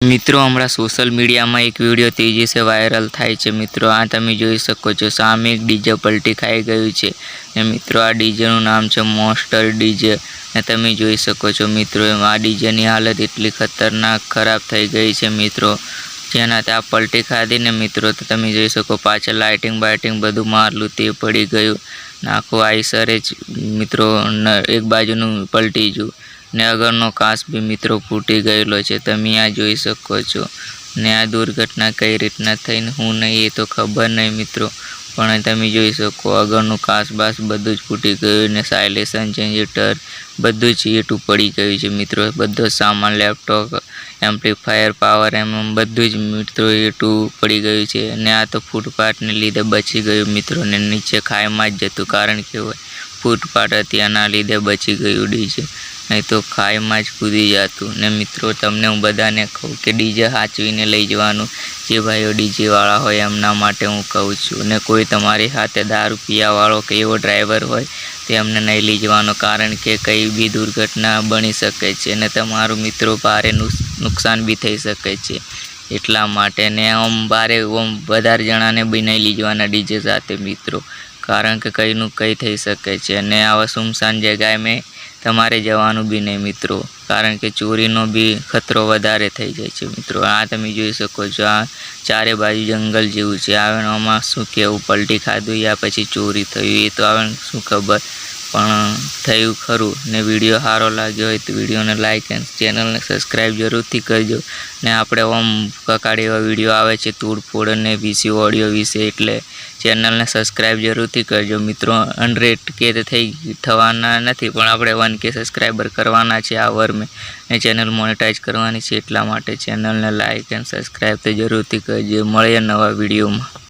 મિત્રો, હમણાં સોશિયલ મીડિયામાં એક વીડિયો તેજી છે વાયરલ થાય છે. મિત્રો, આ તમે જોઈ શકો છો. સામે એક ડીજે પલટી ખાઈ ગયું છે. ને મિત્રો, આ ડીજેનું નામ છે મોસ્ટર ડીજે ને તમે જોઈ શકો છો, મિત્રો આ ડીજેની હાલત એટલી ખતરનાક, ખરાબ થઈ ગઈ છે, મિત્રો. જેનાથી આ પલટી ખાધી ને, મિત્રો, તો તમે જોઈ શકો, પાછળ લાઇટિંગ બાઇટિંગ બધું મારલું, તે પડી ગયું. નાખો આઈસરે જ મિત્રો એક બાજુનું પલટી ગયું. ને આગળનો કાચ બી મિત્રો ફૂટી ગયેલો છે, તમે આ જોઈ શકો છો. ને આ દુર્ઘટના કઈ રીતના થઈને હું નહીં એ તો ખબર નહીં મિત્રો, પણ તમે જોઈ શકો આગળનું કાચ બાસ બધું જ ફૂટી ગયું ને સાયલેશન જનરેટર બધું જ એટું પડી ગયું છે મિત્રો. બધો સામાન લેપટોપ એમ્પ્લીફાયર પાવર એમ બધું જ મિત્રો એટું પડી ગયું છે ને આ તો ફૂટપાથને લીધે બચી ગયું મિત્રો ને નીચે ખાઈમાં જ જતું કારણ કે ફૂટપાથ હતી એના લીધે બચી ગયું ડીજે નહીં તો ખાઈમાં જ કૂદી જતું. ને મિત્રો, તમને હું બધાને કહું કે ડીજે સાચવીને લઈ જવાનું. જે ભાઈઓ ડીજેવાળા હોય એમના માટે હું કહું છું. ને કોઈ તમારી સાથે દારૂ પીયાવાળો કે એવો ડ્રાઈવર હોય, તો એમને નહીં લઈ જવાનો. કારણ કે કંઈ બી દુર્ઘટના બની શકે છે ને તમારું મિત્રો ભારે નુકસાન બી થઈ શકે છે. એટલા માટે ને આમ ભારે, આમ વધારે જણાને બી નહીં લઈ જવાના ડીજે સાથે મિત્રો. કારણ કે કંઈનું કંઈ થઈ શકે છે. અને આવા સુમસાન જગ્યાએ મેં તમારે જવાનું બી નહીં મિત્રો. કારણ કે ચોરીનો બી ખતરો વધારે થઈ જાય છે મિત્રો. આ તમે જોઈ શકો છો, આ ચારે બાજુ જંગલ જેવું છે. આમાં શું કહેવું પલટી ખાધું યા પછી ચોરી થયું, એ તો આવે શું ખબર. પણ થયું ખરું ને વીડિયો સારો લાગ્યો હોય તો વિડીયોને લાઇક એન્ડ ચેનલને સબસ્ક્રાઈબ જરૂરથી કરજો. ને આપણે ઓમ કકાડ એવા વીડિયો આવે છે તૂડફોડ અને વીસી ઓડિયો વિશે એટલે ચેનલને સબસ્ક્રાઈબ જરૂરથી કરજો. મિત્રો, હંડ્રેડ કે થઈ થવાના નથી, પણ આપણે વન કે સબસ્ક્રાઈબર કરવાના છે આ વર મેં. ચેનલ મોનેટાઈઝ કરવાની છે એટલા માટે ચેનલને લાઇક એન્ડ સબસ્ક્રાઈબ તો જરૂરથી કરજો. મળીએ નવા વિડીયોમાં.